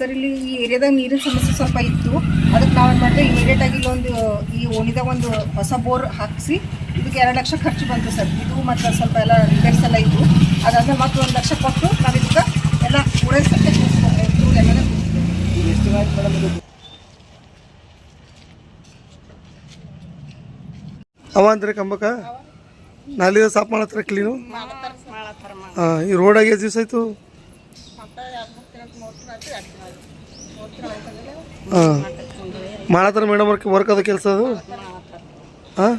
Sir ಇಲ್ಲಿ ಈ ಏರಿಯಾದಾಗ ನೀರಿನ ಸಮಸ್ಯೆ ಸ್ವಲ್ಪ ಇತ್ತು. ಅದಕ್ಕೆ ನಾವೇನು ಮಾಡಿದೆ ಇಮಿಡಿಯೇಟ್ ಆಗಿ ಇಲ್ಲೊಂದು ಈ ಓಣಿದಾಗ ಒಂದು ಹೊಸ ಬೋರ್ ಹಾಕಿಸಿ ಇದಕ್ಕೆ ಎರಡು ಲಕ್ಷ ಖರ್ಚು ಬಂತು ಸರ್. ಇದು ಮತ್ತು ಸ್ವಲ್ಪ ಎಲ್ಲ ರಿಪೇರ್ಸ್ ಎಲ್ಲ ಇತ್ತು. ಅದಾದ್ಮೇಲೆ ಮತ್ತೆ ಒಂದು ಲಕ್ಷ ಕೊಟ್ಟು ನಾವು ಇದಕ್ಕೆ ಎಲ್ಲ ಪೂರೈಸಕ್ಕೆ ಎಲ್ಲನೇ ಅವ ಅಂದ್ರೆ ಕಂಬಕ? ನಾಲಿ ಸಾಫ್ ಮಾಡತ್ರ ಕ್ಲೀನು? ಹಾಂ ಈ ರೋಡ್ ಎಷ್ಟು ದಿವಸ ಆಯ್ತು? ಹಾಂ. ಮಾಡತ್ತಾರ ಮೇಡಮ್ ವರ್ಕ್ ವರ್ಕ್ ಅದ ಕೆಲಸ ಅದು? ಹಾಂ?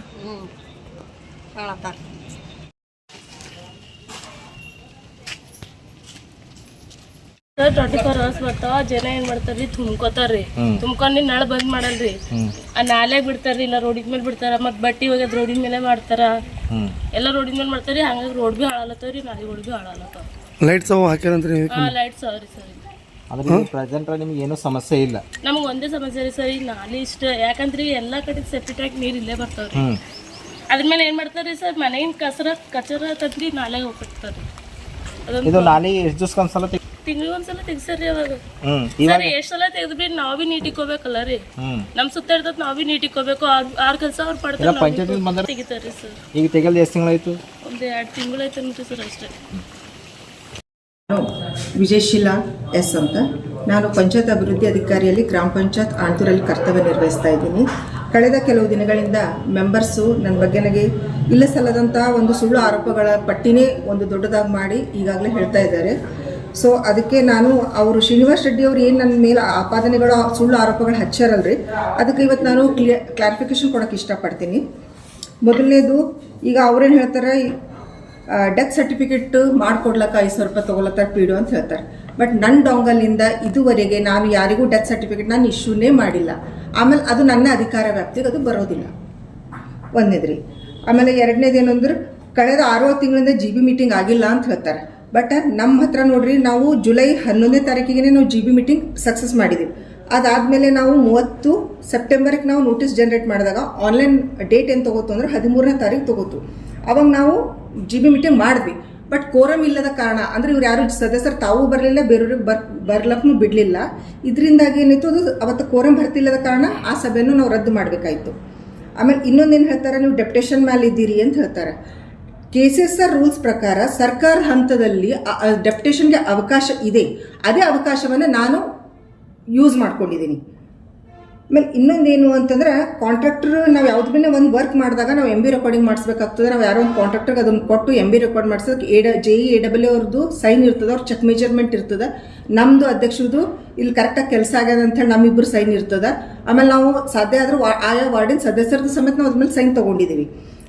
ಟ್ವೆಂಟಿ ಫೋರ್ ಅವರ್ಸ್ ಬರ್ತಾವ ಜನ ಏನ್ ಮಾಡ್ತಾರ್ರಿ ತುಂಬ್ಕೋತಾರ್ರಿ. ತುಂಬ್ಕೊಂಡಿ ನಳ ಬಂದ್ ಮಾಡಲ್ರಿ. ಆ ನಾಲ್ಯಾಗ ಬಿಡ್ತಾರ್ರಿ ಇಲ್ಲ ರೋಡಿನ ಮೇಲೆ ಬಿಡ್ತಾರ ಮತ್ ಬಟ್ಟಿ ಒಗ್ಯದ್ ರೋಡಿನ ಮೇಲೆ ಮಾಡ್ತಾರ. ಎಲ್ಲ ರೋಡಿನ ಮೇಲೆ ಮಾಡ್ತಾರ್ರಿ ಹಂಗಾಗಿ ರೋಡ್ ಬಿ ಹಾಳಾಲತ್ತವ್ರಿ ರೋಡ್ ಬಿ ಹಾಳಾಲತ್ತಾವ. ಲೈಟ್ಸ್ ಅವು ಹಾಕ್ಯಾರಂತ್ರಿ ಲೈಟ್ಸ್ ಅವ್ರಿ ಸರ್. ಆದ್ರೆ ಪ್ರೆಸೆಂಟ್ ನಿಮ್ಗೆ ಏನೂ ಸಮಸ್ಯೆ ಇಲ್ಲ. ನಮಗೆ ಒಂದೇ ಸಮಸ್ಯೆ ರೀ ಸರ್ ಈಗ ನಾಲಿ ಇಷ್ಟ. ಯಾಕಂದ್ರೆ ಎಲ್ಲ ಕಡೆ ಸೆಪ್ರೇಟ್ ಆಗಿ ನೀರು ಇಲ್ಲೇ ಬರ್ತಾವ್ರಿ. ಹ್ಮ್. ಅದ್ರ ಮೇಲೆ ಏನ್ ಮಾಡ್ತಾರ್ರಿ ಸರ್ ಮನೆಯಿಂದ ಕಸರ ಕಚರ ತಂದ್ರಿ ನಾಲೆಗೆ ಹೋಗ್ಬಿಡ್ತಾರ್ರಿ ಅದೊಂದು ಇದು ನಾಲಿ ಎಷ್ಟು ಸಲ ಒಂದ್ಸಲ ತೆಗ್- ತಿಂಗಳಿಗೆ ಒಂದ್ಸಲ ತೆಗ್ಸರಿ ಅವಾಗ. ಹ್ಮ್. ಸರ್ ಎಷ್ಟ್ ಸಲ ತೆಗೆದು ಬಿ ನಾವ್ ಬಿ ನೀಟ್ ಇಕ್ಕೋಬೇಕಲ್ಲ ರೀ. ಹ್ಮ್. ನಮ್ ಸುತ್ತ ಇರ್ತದ ನಾವ್ ಬಿ ನೀಟ್ ಇಕ್ಕೋಬೇಕು ಆರ್ ಕೆಲಸ ಅವ್ರು ಪಡ್ತಾರೆ ಪಂಚಾಯತ್ ಬಂದ್ರೆ? ತೆಗಿತಾರ್ರಿ ಸರ್. ಈಗ ತೆಗಲ್ದು ಎಷ್ಟು ತಿಂಗಳಾಯ್ತು ಒಂದ್ ಎರಡ್ ತಿಂಗಳು ಸರ್ ಅಷ್ಟೇ. ವಿಜಯಶೀಲಾ ಎಸ್ ಅಂತ. ನಾನು ಪಂಚಾಯತ್ ಅಭಿವೃದ್ಧಿ ಅಧಿಕಾರಿಯಲ್ಲಿ ಗ್ರಾಮ ಪಂಚಾಯತ್ ಆಂತೂರಲ್ಲಿ ಕರ್ತವ್ಯ ನಿರ್ವಹಿಸ್ತಾ ಇದ್ದೀನಿ. ಕಳೆದ ಕೆಲವು ದಿನಗಳಿಂದ ಮೆಂಬರ್ಸು ನನ್ನ ಬಗ್ಗೆ ನನಗೆ ಇಲ್ಲ ಸಲ್ಲದಂತಹ ಒಂದು ಸುಳ್ಳು ಆರೋಪಗಳ ಪಟ್ಟಿನೇ ಒಂದು ದೊಡ್ಡದಾಗಿ ಮಾಡಿ ಈಗಾಗಲೇ ಹೇಳ್ತಾ ಇದ್ದಾರೆ. ಸೊ ಅದಕ್ಕೆ ನಾನು ಅವರು ಶ್ರೀನಿವಾಸ್ ರೆಡ್ಡಿ ಅವರು ಏನು ನನ್ನ ಮೇಲೆ ಆಪಾದನೆಗಳು ಸುಳ್ಳು ಆರೋಪಗಳು ಹಚ್ಚಾರಲ್ರಿ. ಅದಕ್ಕೆ ಇವತ್ತು ನಾನು ಕ್ಲಿಯರ್ ಕ್ಲಾರಿಫಿಕೇಶನ್ ಕೊಡೋಕ್ಕೆ ಇಷ್ಟಪಡ್ತೀನಿ. ಮೊದಲನೇದು, ಈಗ ಅವ್ರೇನು ಹೇಳ್ತಾರೆ ಡೆತ್ ಸರ್ಟಿಫಿಕೇಟ್ ಮಾಡ್ಕೊಡ್ಲಕ್ಕ ಐದು ಸಾವಿರ ರೂಪಾಯಿ ತೊಗೊಳತ್ತಾರ ಪೀಡು ಅಂತ ಹೇಳ್ತಾರೆ. ಬಟ್ ನನ್ನ ಡೊಂಗಲಿಂದ ಇದುವರೆಗೆ ನಾನು ಯಾರಿಗೂ ಡೆತ್ ಸರ್ಟಿಫಿಕೇಟ್ ನಾನು ಇಶ್ಯೂನೇ ಮಾಡಿಲ್ಲ. ಆಮೇಲೆ ಅದು ನನ್ನ ಅಧಿಕಾರ ವ್ಯಾಪ್ತಿಗೆ ಅದು ಬರೋದಿಲ್ಲ. ಒಂದನೇದ್ರಿ ಆಮೇಲೆ ಎರಡನೇದು ಅಂದ್ರೆ ಕಳೆದ ಆರು ತಿಂಗಳಿಂದ ಜಿ ಬಿ ಮೀಟಿಂಗ್ ಆಗಿಲ್ಲ ಅಂತ ಹೇಳ್ತಾರೆ. ಬಟ್ ನಮ್ಮ ಹತ್ರ ನೋಡ್ರಿ, ನಾವು ಜುಲೈ ಹನ್ನೊಂದನೇ ತಾರೀಕಿಗೆ ನಾವು ಜಿ ಬಿ ಮೀಟಿಂಗ್ ಸಕ್ಸಸ್ ಮಾಡಿದ್ದೀವಿ ಅದಾದಮೇಲೆ ನಾವು ಮೂವತ್ತು ಸೆಪ್ಟೆಂಬರ್ಗೆ ನಾವು ನೋಟಿಸ್ ಜನರೇಟ್ ಮಾಡಿದಾಗ ಆನ್ಲೈನ್ ಡೇಟ್ ಏನು ತೊಗೋತು ಅಂದ್ರೆ ಹದಿಮೂರನೇ ತಾರೀಕು ತಗೋತು. ಅವಾಗ ನಾವು ಜಿ ಬಿ ಮೀಟಿಂಗ್ ಮಾಡಿದ್ವಿ. ಬಟ್ ಕೋರಮ್ ಇಲ್ಲದ ಕಾರಣ, ಅಂದರೆ ಇವ್ರು ಯಾರು ಸದಸ್ಯರು ತಾವು ಬರಲಿಲ್ಲ, ಬೇರೆಯವ್ರಿಗೆ ಬರ್ ಬರ್ಲಕ್ಕೂ ಬಿಡಲಿಲ್ಲ. ಇದರಿಂದಾಗಿ ಏನಿತ್ತು ಅದು, ಅವತ್ತು ಕೋರಮ್ ಬರ್ತಿಲ್ಲದ ಕಾರಣ ಆ ಸಭೆಯನ್ನು ನಾವು ರದ್ದು ಮಾಡಬೇಕಾಯಿತು. ಆಮೇಲೆ ಇನ್ನೊಂದೇನು ಹೇಳ್ತಾರೆ, ನೀವು ಡೆಪ್ಟೇಷನ್ ಮೇಲೆ ಇದ್ದೀರಿ ಅಂತ ಹೇಳ್ತಾರೆ. K C S R rules ಪ್ರಕಾರ ಸರ್ಕಾರ ಹಂತದಲ್ಲಿ ಡೆಪ್ಟೇಷನ್ಗೆ ಅವಕಾಶ ಇದೆ. ಅದೇ ಅವಕಾಶವನ್ನು ನಾನು ಯೂಸ್ ಮಾಡ್ಕೊಂಡಿದ್ದೀನಿ. ಆಮೇಲೆ ಇನ್ನೊಂದೇನು ಅಂತಂದ್ರೆ ಕಾಂಟ್ರಾಕ್ಟರ್ ನಾವು ಯಾವ್ದು ಬಿನ್ನೇ ಒಂದು ವರ್ಕ್ ಮಾಡಿದಾಗ ನಾವು ಎಂ ಬಿ ರೆಕಾರ್ಡಿಂಗ್ ಮಾಡಿಸ್ಬೇಕಾಗ್ತದೆ. ನಾವು ಯಾರೋ ಒಂದು ಕಾಂಟ್ರಾಕ್ಟರ್ಗೆ ಅದನ್ನು ಕೊಟ್ಟು ಎಂ ಬಿ ರೆಕಾರ್ಡ್ ಮಾಡಿಸೋಕೆ A J E A W ಅವ್ರದ್ದು ಸೈನ್ ಇರ್ತದೆ. ಅವ್ರ ಚೆಕ್ ಮೆಜರ್ಮೆಂಟ್ ಇರ್ತದೆ. ನಮ್ಮದು ಅಧ್ಯಕ್ಷರದು ಇಲ್ಲಿ ಕರೆಕ್ಟಾಗಿ ಕೆಲಸ ಆಗ್ಯದ ಅಂತೇಳಿ ನಮ್ಮಿಬ್ಬರು ಸೈನ್ ಇರ್ತದೆ. ಆಮೇಲೆ ನಾವು ಸಾಧ್ಯ ಆದರೂ ಆಯಾ ವಾರ್ಡಿನ ಸದಸ್ಯರದ್ದು ಸಮೇತ ನಾವು ಅದ್ಮೇಲೆ ಸೈನ್ ತೊಗೊಂಡಿದ್ದೀವಿ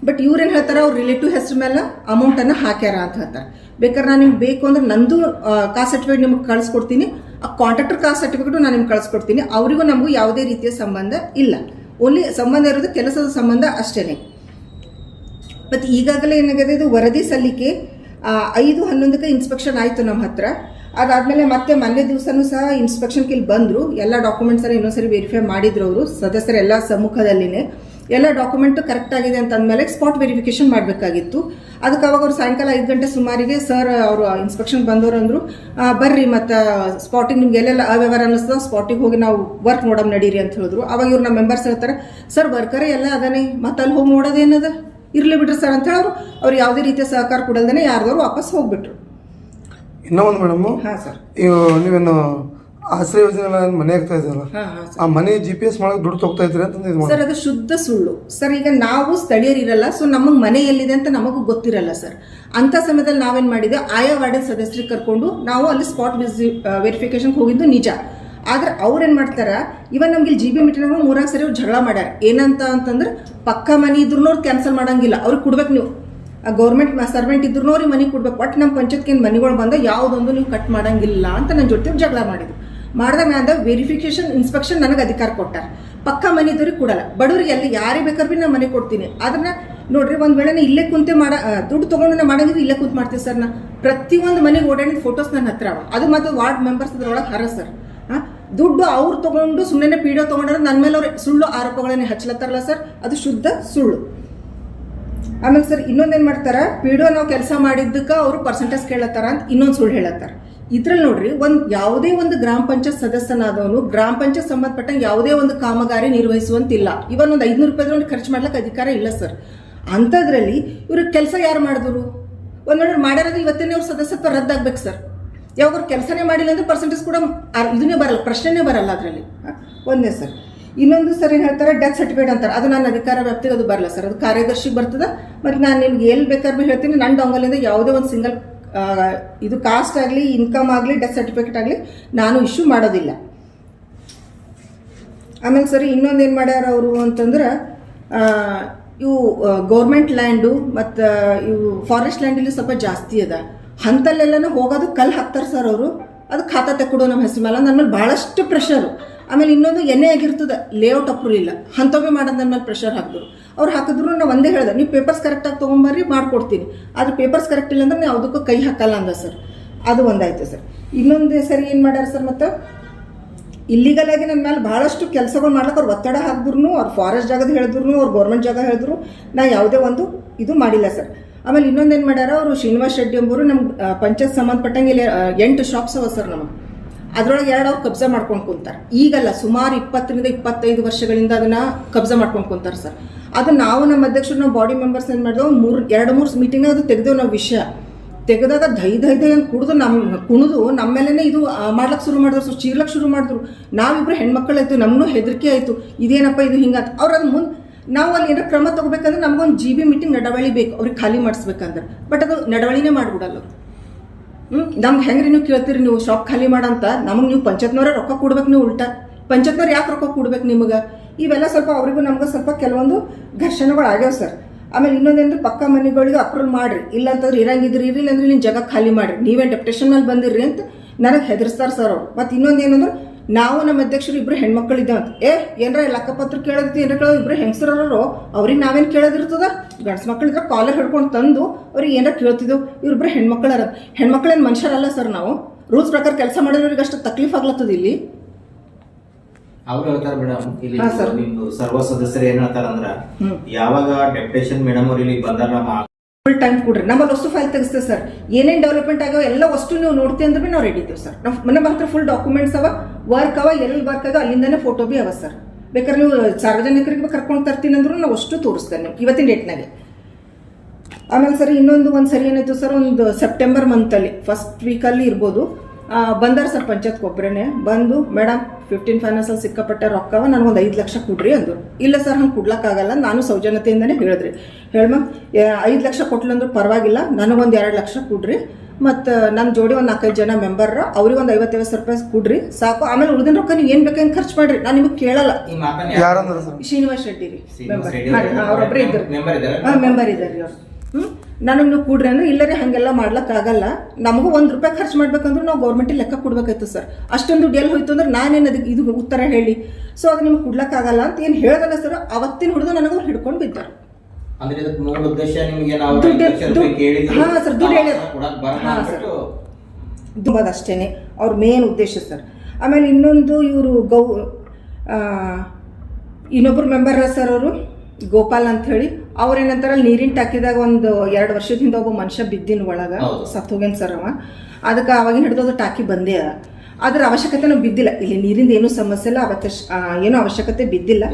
ಬಟ್ ಇವ್ರೇನು ಹೇಳ್ತಾರೆ? ಅವ್ರ ರಿಲೇಟಿವ್ ಹೆಸರು ಮೇಲೆ ಅಮೌಂಟನ್ನು ಹಾಕ್ಯಾರ ಅಂತ ಹೇಳ್ತಾರೆ. ಬೇಕಾದ್ರೆ ನಾನು ನಿಮ್ಗೆ ಬೇಕು ಅಂದ್ರೆ ನಂದು ಕಾಸ್ಟ್ ಸರ್ಟಿಫಿಕೇಟ್ ನಿಮ್ಗೆ ಕಳಿಸ್ಕೊಡ್ತೀನಿ. ಆ ಕಾಂಟ್ರಾಕ್ಟರ್ ಕಾಸ್ಟ್ ಸರ್ಟಿಫಿಕೇಟು ನಾನು ನಿಮ್ಗೆ ಕಳಿಸ್ಕೊಡ್ತೀನಿ. ಅವರಿಗೂ ನಮಗೂ ಯಾವುದೇ ರೀತಿಯ ಸಂಬಂಧ ಇಲ್ಲ. ಓನ್ಲಿ ಸಂಬಂಧ ಇರೋದು ಕೆಲಸದ ಸಂಬಂಧ ಅಷ್ಟೇ ಮತ್ತು ಈಗಾಗಲೇ ಏನಾಗಿದೆ, ಇದು ವರದಿ ಸಲ್ಲಿಕೆ ಐದು ಹನ್ನೊಂದಕ್ಕೆ ಇನ್ಸ್ಪೆಕ್ಷನ್ ಆಯಿತು ನಮ್ಮ ಹತ್ರ. ಅದಾದಮೇಲೆ ಮತ್ತೆ ಮೊನ್ನೆ ದಿವಸನೂ ಸಹ ಇನ್ಸ್ಪೆಕ್ಷನ್ಗೆ ಇಲ್ಲಿ ಬಂದರು. ಎಲ್ಲ ಡಾಕ್ಯುಮೆಂಟ್ಸನ್ನು ಇನ್ನೊಂದ್ಸರಿ ವೆರಿಫೈ ಮಾಡಿದ್ರು ಅವರು. ಸದಸ್ಯರೆಲ್ಲ ಸಮ್ಮುಖದಲ್ಲಿನೇ. ಎಲ್ಲ ಡಾಕ್ಯುಮೆಂಟ್ ಕರೆಕ್ಟ್ ಆಗಿದೆ ಅಂತ ಅಂದಮೇಲೆ ಸ್ಪಾಟ್ ವೆರಿಫಿಕೇಶನ್ ಮಾಡಬೇಕಾಗಿತ್ತು. ಅದಕ್ಕೆ ಅವಾಗ ಅವ್ರು ಸಾಯಂಕಾಲ ಐದು ಗಂಟೆ ಸುಮಾರಿಗೆ ಸರ್ ಅವರು ಇನ್ಸ್ಪೆಕ್ಷನ್ ಬಂದವರು ಅಂದರು ಬರ್ರಿ ಮತ್ತು ಸ್ಪಾಟಿಗೆ ನಿಮ್ಗೆ ಎಲ್ಲೆಲ್ಲ ಅವ್ಯವಹಾರ ಅನ್ನಿಸ್ತದ ಸ್ಪಾಟಿಗೆ ಹೋಗಿ ನಾವು ವರ್ಕ್ ನೋಡಮ್ ನಡೀರಿ ಅಂತ ಹೇಳಿದ್ರು. ಅವಾಗ ಇವ್ರು ನಮ್ಮ ಮೆಂಬರ್ಸ್ ಹೇಳ್ತಾರೆ ಸರ್ ವರ್ಕರೇ ಎಲ್ಲ ಅದಾನೆ ಮತ್ತೆ ಅಲ್ಲಿ ಹೋಗಿ ನೋಡೋದೇನದ ಇರಲಿ ಬಿಡ್ರಿ ಸರ್ ಅಂತ ಹೇಳೋರು. ಅವರು ಯಾವುದೇ ರೀತಿಯ ಸಹಕಾರ ಕೊಡಲ್ದೇ ಯಾರ್ದವ್ರು ವಾಪಸ್ ಹೋಗ್ಬಿಟ್ರು. ಇನ್ನೊಂದು ಮೇಡಮ್ ಮೇಡಮು ಹಾಂ ಸರ್ ಇವು ನೀವೇನು ಆಶ್ರಯ ಯೋಜನೆ ಮನೆ ಆಗ್ತಾ ಇದೆಯಲ್ಲ? ಹಾಂ ಹಾಂ ಆ ಮನೆ ಜಿ ಪಿ ಎಸ್ ಮಾಡಕ್ ದುಡ್ಡು ತಗೋತಾ ಇದ್ರಿ ಅಂತ ಇದು ಸರ್ ಅದು ಶುದ್ಧ ಸುಳ್ಳು. ಸರ್ ಈಗ ನಾವು ಸ್ಥಳೀಯರಿರಲ್ಲ ಸೊ ನಮಗೆ ಮನೆ ಎಲ್ಲಿದೆ ಅಂತ ನಮಗೂ ಗೊತ್ತಿರಲ್ಲ ಸರ್. ಅಂತ ಸಮಯದಲ್ಲಿ ನಾವೇನ್ ಮಾಡಿದ್ವಿ? ಆಯಾ ವಾರ್ಡನ್ ಸದಸ್ಯರಿಗೆ ಕರ್ಕೊಂಡು ನಾವು ಅಲ್ಲಿ ಸ್ಪಾಟ್ ವಿಸಿ ವೆರಿಫಿಕೇಶನ್ ಹೋಗಿದ್ದು ನಿಜ. ಆದ್ರೆ ಅವ್ರೇನ್ ಮಾಡ್ತಾರ? ಇವನ್ ನಮ್ಗೆ ಜಿ ಬಿ ಮೀಟಿಂಗ್ ಮೂರಾಕ್ ಸರಿ ಅವ್ರು ಜಗಳ ಮಾಡ್ಯಾರ. ಏನಂತ ಅಂತಂದ್ರೆ ಪಕ್ಕ ಮನೆ ಇದ್ರು ಅವ್ರು ಕ್ಯಾನ್ಸಲ್ ಮಾಡಂಗಿಲ್ಲ. ಅವ್ರಿಗೆ ಕೊಡ್ಬೇಕು ನೀವು. ಗೌರ್ಮೆಂಟ್ ಸರ್ವೆಂಟ್ ಇದ್ರು ಅವ್ರಿಗೆ ಮನೆ ಕೊಡ್ಬೇಕು. ಒಟ್ಟು ನಮ್ಮ ಪಂಚಾಯತ್ಗೆ ಮನೆಗಳು ಬಂದ ಯಾವುದೊಂದು ನೀವು ಕಟ್ ಮಾಡಂಗಿಲ್ಲ ಅಂತ ನನ್ನ ಜೊತೆ ಜಗಳ ಮಾಡಿದ್ರು. ಮಾಡಿದಾಗ ಮ್ಯಾದ ವೆರಿಫಿಕೇಶನ್ ಇನ್ಸ್ಪೆಕ್ಷನ್ ನನಗೆ ಅಧಿಕಾರ ಕೊಟ್ಟಾರ. ಪಕ್ಕ ಮನೆ ಇದ್ದವ್ರಿಗೆ ಕೊಡಲ್ಲ. ಬಡವ್ರಿಗೆ ಅಲ್ಲಿ ಯಾರಿಗೆ ಬೇಕಾದ್ರೂ ಭೀ ನಾನು ಮನೆ ಕೊಡ್ತೀನಿ. ಅದನ್ನ ನೋಡ್ರಿ, ಒಂದ್ ವೇಳೆ ಇಲ್ಲೇ ಕುಂತೆ ಮಾಡ ದುಡ್ಡು ತಗೊಂಡು ನಾ ಮಾಡಂಗಿದ್ರೆ ಇಲ್ಲೇ ಕುಂತ ಮಾಡ್ತೀವಿ ಸರ್ ನಾ. ಪ್ರತಿಯೊಂದು ಮನೆಗೆ ಓಡಾಡಿದ ಫೋಟೋಸ್ ನನ್ನ ಹತ್ರ ಅವ. ಅದು ಮತ್ತು ವಾರ್ಡ್ ಮೆಂಬರ್ಸ್ ಅದ್ರೊಳಗೆ ಹರ ಸರ್. ಹಾಂ ದುಡ್ಡು ಅವ್ರು ತಗೊಂಡು ಸುಮ್ಮನೆ ಪಿ ಡಿ ನನ್ನ ಮೇಲೆ ಅವ್ರು ಸುಳ್ಳು ಆರೋಪಗಳನ್ನ ಹಚ್ಚಲತ್ತಾರಲ್ಲ ಸರ್. ಅದು ಶುದ್ಧ ಸುಳ್ಳು. ಆಮೇಲೆ ಸರ್ ಇನ್ನೊಂದೇನು ಮಾಡ್ತಾರೆ? ಪಿ ಡಿ ನಾವು ಕೆಲಸ ಮಾಡಿದ್ದಕ್ಕೆ ಅವರು ಪರ್ಸೆಂಟೇಜ್ ಕೇಳತ್ತಾರ ಅಂತ ಇನ್ನೊಂದು ಸುಳ್ಳು ಹೇಳತ್ತಾರ. ಇದ್ರಲ್ಲಿ ನೋಡ್ರಿ, ಒಂದು ಯಾವುದೇ ಒಂದು ಗ್ರಾಮ ಪಂಚಾಯತ್ ಸದಸ್ಯನಾದವನು, ಗ್ರಾಮ ಪಂಚಾಯತ್ ಸಂಬಂಧಪಟ್ಟ ಯಾವುದೇ ಒಂದು ಕಾಮಗಾರಿ ನಿರ್ವಹಿಸುವಂತಿಲ್ಲ. ಇವನ್ ಒಂದು ಐದುನೂರು ರೂಪಾಯಿ ಖರ್ಚು ಮಾಡ್ಲಿಕ್ಕೆ ಅಧಿಕಾರ ಇಲ್ಲ ಸರ್. ಅಂಥದ್ರಲ್ಲಿ ಇವ್ರಿಗೆ ಕೆಲಸ ಯಾರು ಮಾಡಿದ್ರು? ಒಂದು ನೋಡ್ರಿ ಮಾಡ್ಯಾರದ ಇವತ್ತೇನೆ ಅವ್ರ ಸದಸ್ಯತ್ವ ರದ್ದಾಗ್ಬೇಕು ಸರ್. ಯಾವಾಗ ಅವ್ರು ಕೆಲಸನೇ ಮಾಡಿಲ್ಲ ಅಂದ್ರೆ ಪರ್ಸೆಂಟೇಜ್ ಕೂಡ ಇದನ್ನೇ ಬರಲ್ಲ, ಪ್ರಶ್ನೆನೇ ಬರಲ್ಲ ಅದರಲ್ಲಿ. ಒಂದೇ ಸರ್. ಇನ್ನೊಂದು ಸರ್ ಏನು ಹೇಳ್ತಾರೆ ಡೆತ್ ಸರ್ಟಿಫಿಕೇಟ್ ಅಂತಾರೆ. ಅದು ನನ್ನ ಅಧಿಕಾರ ವ್ಯಾಪ್ತಿಗೆ ಅದು ಬರಲ್ಲ ಸರ್. ಅದು ಕಾರ್ಯದರ್ಶಿಗೆ ಬರ್ತದೆ ಮತ್ತು ನಾನು ನಿಮ್ಗೆ ಎಲ್ಲಿ ಬೇಕಾದ್ರೂ ಹೇಳ್ತೀನಿ. ನನ್ನ ಡೊಂಗಲಿಂದ ಯಾವುದೇ ಒಂದು ಸಿಂಗಲ್ ಇದು ಕಾಸ್ಟ್ ಆಗಲಿ ಇನ್ಕಮ್ ಆಗಲಿ ಡೆತ್ ಸರ್ಟಿಫಿಕೇಟ್ ಆಗಲಿ ನಾನು ಇಶ್ಯೂ ಮಾಡೋದಿಲ್ಲ. ಆಮೇಲೆ ಸರಿ, ಇನ್ನೊಂದು ಏನು ಮಾಡ್ಯಾರ ಅವರು ಅಂತಂದ್ರೆ ಇವು ಗೌರ್ಮೆಂಟ್ ಲ್ಯಾಂಡು ಮತ್ತು, ಇವು ಫಾರೆಸ್ಟ್ ಲ್ಯಾಂಡಲ್ಲಿ ಸ್ವಲ್ಪ ಜಾಸ್ತಿ ಅದ. ಅಂಥಲ್ಲೆಲ್ಲನೂ ಹೋಗೋದು ಕಲ್ಲು ಹಾಕ್ತಾರೆ ಸರ್ ಅವರು. ಅದು ಖಾತಾ ತೆಕ್ಕೊಡು ನಮ್ಮ ಹೆಸರು ಮೇಲೆ ನನ್ನ ಮೇಲೆ ಭಾಳಷ್ಟು ಪ್ರೆಷರು ಆಮೇಲೆ ಇನ್ನೊಂದು ಎಣ್ಣೆ ಆಗಿರ್ತದೆ. ಲೇಔಟ್ ಅಪ್ರೂವ್ ಇಲ್ಲ. ಅಂಥವೇ ಮಾಡೋದು ನನ್ನ ಮೇಲೆ ಪ್ರೆಷರ್ ಹಾಕಿದ್ರು. ಅವ್ರು ಹಾಕಿದ್ರು ನಾವು ಒಂದೇ ಹೇಳ್ದೆ, ನೀವು ಪೇಪರ್ಸ್ ಕರೆಕ್ಟಾಗಿ ತೊಗೊಂಬರ್ರಿ, ಮಾಡಿಕೊಡ್ತೀನಿ. ಆದರೆ ಪೇಪರ್ಸ್ ಕರೆಕ್ಟ್ ಇಲ್ಲ ಅಂದ್ರೆ ನೀವು ಯಾವುದಕ್ಕೂ ಕೈ ಹಾಕಲ್ಲ ಅಂದ ಸರ್. ಅದು ಒಂದಾಯ್ತು ಸರ್. ಇನ್ನೊಂದು ಸರಿ ಏನು ಮಾಡ್ಯಾರ ಸರ್ ಮತ್ತು? ಇಲ್ಲಿಗಲಾಗಿ ನನ್ನ ಮೇಲೆ ಭಾಳಷ್ಟು ಕೆಲಸಗಳು ಮಾಡ್ಲಿಕ್ಕೆ ಅವ್ರು ಒತ್ತಡ ಹಾಕಿದ್ರು ಅವ್ರು ಫಾರೆಸ್ಟ್ ಜಾಗದ ಹೇಳಿದ್ರು ಅವ್ರು ಗೌರ್ಮೆಂಟ್ ಜಾಗ ಹೇಳಿದ್ರು, ನಾ ಯಾವುದೇ ಒಂದು ಇದು ಮಾಡಿಲ್ಲ ಸರ್. ಆಮೇಲೆ ಇನ್ನೊಂದೇನು ಮಾಡ್ಯಾರ ಅವರು, ಶ್ರೀನಿವಾಸ್ ಶೆಟ್ಟಿ ಎಂಬರು ನಮ್ಮ ಪಂಚಾಯತ್ ಸಂಬಂಧಪಟ್ಟಂಗೆ ಇಲ್ಲಿ ಎಂಟು ಶಾಪ್ಸ್ ಅವ ಸರ್ ನಮಗೆ. ಅದ್ರೊಳಗೆ ಎರಡು ಅವ್ರು ಕಬ್ಜಾ ಮಾಡ್ಕೊಂಡು ಕುಂತಾರೆ. ಈಗಲ್ಲ ಸುಮಾರು ಇಪ್ಪತ್ತರಿಂದ ಇಪ್ಪತ್ತೈದು ವರ್ಷಗಳಿಂದ ಅದನ್ನ ಕಬ್ಜಾ ಮಾಡ್ಕೊಂಡು ಕುಂತಾರೆ ಸರ್. ಅದು ನಾವು ನಮ್ಮ ಅಧ್ಯಕ್ಷರು, ನಾವು ಬಾಡಿ ಮೆಂಬರ್ಸ್ ಏನು ಮಾಡಿದೆವು, ಮೂರು, ಎರಡು, ಮೂರು ಮೀಟಿಂಗ್ ಅದು ತೆಗೆದೇವು ನಾವು ವಿಷಯ. ತೆಗೆದಾಗ ದೈ ದೈ ದೈ ಅಂತ ಕುಡಿದು ನಮ್ಮ ಕುಣಿದು ನಮ್ಮ ಮೇಲೇ ಇದು ಮಾಡ್ಲಕ್ಕೆ ಶುರು ಮಾಡಿದ್ರು ಸೊ ಚೀರ್ಲಕ್ಕೆ ಶುರು ಮಾಡಿದ್ರು. ನಾವಿಬ್ರು ಹೆಣ್ಮಕ್ಳಾಯ್ತು ನಮ್ಮನ್ನು ಹೆದರಿಕೆ ಆಯಿತು. ಇದೇನಪ್ಪ, ಇದು ಹಿಂಗಂತ ಅವ್ರು ಅದು ಮುಂದೆ, ನಾವು ಅಲ್ಲಿ ಏನಾರ ಕ್ರಮ ತೊಗೋಬೇಕಂದ್ರೆ ನಮಗೊಂದು ಜಿ ಬಿ ಮೀಟಿಂಗ್ ನಡವಳಿ ಬೇಕು. ಅವ್ರಿಗೆ ಖಾಲಿ ಮಾಡಿಸ್ಬೇಕಂದ್ರೆ. ಬಟ್ ಅದು ನಡವಳಿನೇ ಮಾಡ್ಬಿಡಲ್ಲ ಹ್ಞೂ ನಮ್ಗೆ ಹೆಂಗ್ರಿ ನೀವು ಕೇಳ್ತೀರಿ ನೀವು? ಶಾಪ್ ಖಾಲಿ ಮಾಡಂತ ನಮಗೆ ನೀವು ಪಂಚಾಯತ್ನವರೇ ರೊಕ್ಕ ಕೊಡ್ಬೇಕು ನೀವು ಉಲ್ಟಾ. ಪಂಚಾಯತ್ನವ್ರು ಯಾಕೆ ರೊಕ್ಕ ಕೊಡ್ಬೇಕು ನಿಮಗೆ? ಇವೆಲ್ಲ ಸ್ವಲ್ಪ ಅವರಿಗೂ ನಮ್ಗೆ ಸ್ವಲ್ಪ ಕೆಲವೊಂದು ಘರ್ಷಣೆಗಳು ಆಗ್ಯಾವ ಸರ್. ಆಮೇಲೆ ಇನ್ನೊಂದೇನಂದ್ರೆ ಪಕ್ಕ ಮನೆಗಳಿಗೆ ಅಪ್ರೂವ್ ಮಾಡ್ರಿ. ಇಲ್ಲ ಅಂತಂದ್ರೆ ಇರಂಗಿದ್ರಿ, ಇರಲಿಲ್ಲ ಅಂದ್ರೆ ನಿನ್ನ ಜಾಗ ಖಾಲಿ ಮಾಡಿರಿ. ನೀವೇ ಡೆಪ್ಟೇಷನ್ ಮೇಲೆ ಬಂದಿರ್ರಿ ಅಂತ ನನಗೆ ಹೆದರ್ಸ್ತಾರೆ ಸರ್ ಅವ್ರು. ಮತ್ತು ಇನ್ನೊಂದೇನಂದ್ರೆ, ನಾವು ನಮ್ಮ ಅಧ್ಯಕ್ಷರು ಇಬ್ರು ಹೆಣ್ಮಕ್ಳು ಅಂತ. ಏ, ಏನರ ಲೆಕ್ಕಪತ್ರ ಕೇಳೋದಿತ್ತು, ಏನಾರ ಕೇಳೋದು ಇಬ್ರು ಹೆಂಗಸರವರು. ಅವ್ರಿಗೆ ನಾವೇನು ಕೇಳೋದಿರ್ತದ? ಗಂಡ್ಸು ಮಕ್ಳಿದ್ರೆ ಕಾಲರ್ ಹಿಡ್ಕೊಂಡು ತಂದು ಅವ್ರಿಗೆ ಏನಾರ ಕೇಳ್ತಿದ್ದೆವು ಇವ್ರಿಬ್ರು ಹೆಣ್ಮಕ್ಳಾರ. ಹೆಣ್ಮಕ್ಳೇನು ಮನುಷ್ಯರಲ್ಲ ಸರ್ ನಾವು. ರೂಲ್ಸ್ ಪ್ರಕಾರ ಕೆಲಸ ಮಾಡಿರೋರಿಗೆ ಅಷ್ಟು ತಕ್ಲೀಫ್ ಆಗ್ಲತ್ತದ ಇಲ್ಲಿ. ಅವ್ರು ಹೇಳ್ತಾರ ಮೇಡಮ್ ಇಲ್ಲಿ ಹಾ, ಸರ್. ನಿಮ್ದು ಸರ್ವ ಸದಸ್ಯರು ಏನ್ ಹೇಳ್ತಾರ ಅಂದ್ರ ಹ್ಮ್. ಯಾವಾಗ ಡೆಪ್ಟೇಷನ್ ಮೇಡಮ್ ಅವ್ರು ಇಲ್ಲಿ ಬಂದಾರ ನಮ್ಮ ಫುಲ್ ಟೈಮ್ ಕೊಡ್ರಿ. ನಮ್ಮಲ್ಲಿ ವಸ್ತು ಫೈಲ್ ತೆಗಿಸ್ತೇವೆ ಸರ್. ಏನೇನು ಡೆವಲಪ್ಮೆಂಟ್ ಆಗೋ ಎಲ್ಲ ವಸ್ತು ನೀವು ನೋಡ್ತೀವಿ ಅಂದ್ರೆ ನಾವು ರೆಡಿ ಇದ್ದೀವಿ ಸರ್. ನಮ್ಮ ನಮ್ಮ ಹತ್ರ ಫುಲ್ ಡಾಕ್ಯುಮೆಂಟ್ಸ್ ಅವ ವರ್ಕ್ ಅವ ಎಲ್ಲಿ ವರ್ಕ್ ಆಗ ಅಲ್ಲಿಂದನೇ ಫೋಟೋ ಬಿ ಅವ ಸರ್. ಬೇಕಾದ್ರೆ ನೀವು ಸಾರ್ವಜನಿಕರಿಗೆ ಕರ್ಕೊಂಡು ತರ್ತೀನಿ ಅಂದ್ರೂ ನಾವು ಅಷ್ಟು ತೋರಿಸ್ತೇನೆ ನಿಮ್ಗೆ ಇವತ್ತಿನ ಡೇಟ್ನಾಗೆ ಆಮೇಲೆ ಸರ್ ಇನ್ನೊಂದು ಒಂದು ಸರಿ ಏನಾಯ್ತು ಸರ್ ಒಂದು ಸೆಪ್ಟೆಂಬರ್ ಮಂತಲ್ಲಿ ಫಸ್ಟ್ ವೀಕಲ್ಲಿ ಇರ್ಬೋದು. ಬಂದಾರ ಸರ್ ಪಂಚಾಯತ್ ಒಬ್ಬರೇ ಬಂದು ಮೇಡಮ್ ಫಿಫ್ಟೀನ್ ಫೈನಾನ್ಸಲ್ಲಿ ಸಿಕ್ಕಾಪಟ್ಟೆ ರೊಕ್ಕವ ನನಗೊಂದು ಐದು ಲಕ್ಷ ಕೊಡ್ರಿ ಅಂದರು. ಇಲ್ಲ ಸರ್ ಹಂಗೆ ಕೊಡ್ಲಕ್ಕಾಗಲ್ಲ ನಾನು ಸೌಜನ್ಯತೆಯಿಂದನೇ ಹೇಳಿದ್ರಿ. ಹೇಳಮ್ಮ ಐದು ಲಕ್ಷ ಕೊಟ್ಲಂದ್ರೂ ಪರವಾಗಿಲ್ಲ ನನಗೊಂದು ಎರಡು ಲಕ್ಷ ಕೊಡ್ರಿ ಮತ್ತು ನನ್ನ ಜೋಡಿ ಒಂದು ನಾಲ್ಕೈದು ಜನ ಮೆಂಬರ್ ಅವ್ರಿಗೆ ಒಂದು ಐವತ್ತೈವತ್ತು ಸಾವಿರ ರೂಪಾಯಿ ಕೊಡ್ರಿ ಸಾಕು. ಆಮೇಲೆ ಉಳಿದಿನ ರೊಕ್ಕ ನೀವು ಏನು ಬೇಕಂತ ಖರ್ಚು ಮಾಡ್ರಿ ನಾನು ನಿಮಗೆ ಕೇಳಲ್ಲ. ಶ್ರೀನಿವಾಸ್ ಶೆಟ್ಟಿ ರೀ ಮೆಂಬರ್. ರೆಡ್ಡಿ ಹಾಂ ಅವರೊಬ್ಬರೇ ಇದ್ದರು. ಮೆಂಬರ್ ಇದ್ದಾರೆ ಹಾಂ ಮೆಂಬರ್ ಇದ್ದಾರೆ ಅವ್ರು. ಹ್ಞೂ ನನಗೆ ನೀವು ಕೂಡ್ರಿ ಅಂದ್ರೆ ಇಲ್ಲರಿ ಹಾಗೆಲ್ಲ ಮಾಡ್ಲಿಕ್ಕಾಗಲ್ಲ. ನಮಗೂ ಒಂದು ರೂಪಾಯಿ ಖರ್ಚು ಮಾಡ್ಬೇಕಂದ್ರೆ ನಾವು ಗೌರ್ಮೆಂಟಿಗೆ ಲೆಕ್ಕ ಕೊಡ್ಬೇಕಾಯ್ತು ಸರ್. ಅಷ್ಟೊಂದು ದುಡ್ಡು ಎಲ್ಲಿ ಹೋಯ್ತು ಅಂದ್ರೆ ನಾನೇನು ಅದಕ್ಕೆ ಇದು ಉತ್ತರ ಹೇಳಿ. ಸೊ ಅದು ನಿಮ್ಗೆ ಕೊಡ್ಲಕ್ಕಾಗಲ್ಲ ಅಂತ ಏನು ಹೇಳ್ದಲ್ಲ ಸರ್ ಅವತ್ತಿನ ಹುಡುದು ನನಗೆ ಅವ್ರು ಹಿಡ್ಕೊಂಡು ಬಿದ್ದಾರೆ ಹಾ, ಸರ್, ದುಡ್ಡು ಹಾ, ಸರ್. ಅವ್ರ ಮೇನ್ ಉದ್ದೇಶ ಸರ್. ಆಮೇಲೆ ಇನ್ನೊಂದು ಇವರು ಗೌ ಆ, ಇನ್ನೊಬ್ರು ಮೆಂಬರ್ ಸರ್ ಅವರು ಗೋಪಾಲ್ ಅಂತ ಹೇಳಿ. ಅವ್ರೇನಂತಾರ ಏನಂತಾರ ನೀರಿನ ಟಾಕಿದಾಗ ಒಂದು ಎರಡು ವರ್ಷದ ಹಿಂದೆ ಒಬ್ಬ ಮನುಷ್ಯ ಬಿದ್ದಿನ ಒಳಗ. ಸತ್ತೋಗ್ಯಾನ ಸರ್ ಅವ. ಅದಕ್ಕೆ ಅವಾಗಿನ ಹಿಡಿದು ಅದು ಟಾಕಿ ಬಂದೇ ಅದ. ಅದ್ರ ಅವಶ್ಯಕತೆನೂ ಬಿದ್ದಿಲ್ಲ. ಇಲ್ಲಿ ನೀರಿಂದ ಏನೂ ಸಮಸ್ಯೆ ಇಲ್ಲ ಅವತ್ತ ಏನೂ ಅವಶ್ಯಕತೆ ಬಿದ್ದಿಲ್ಲ.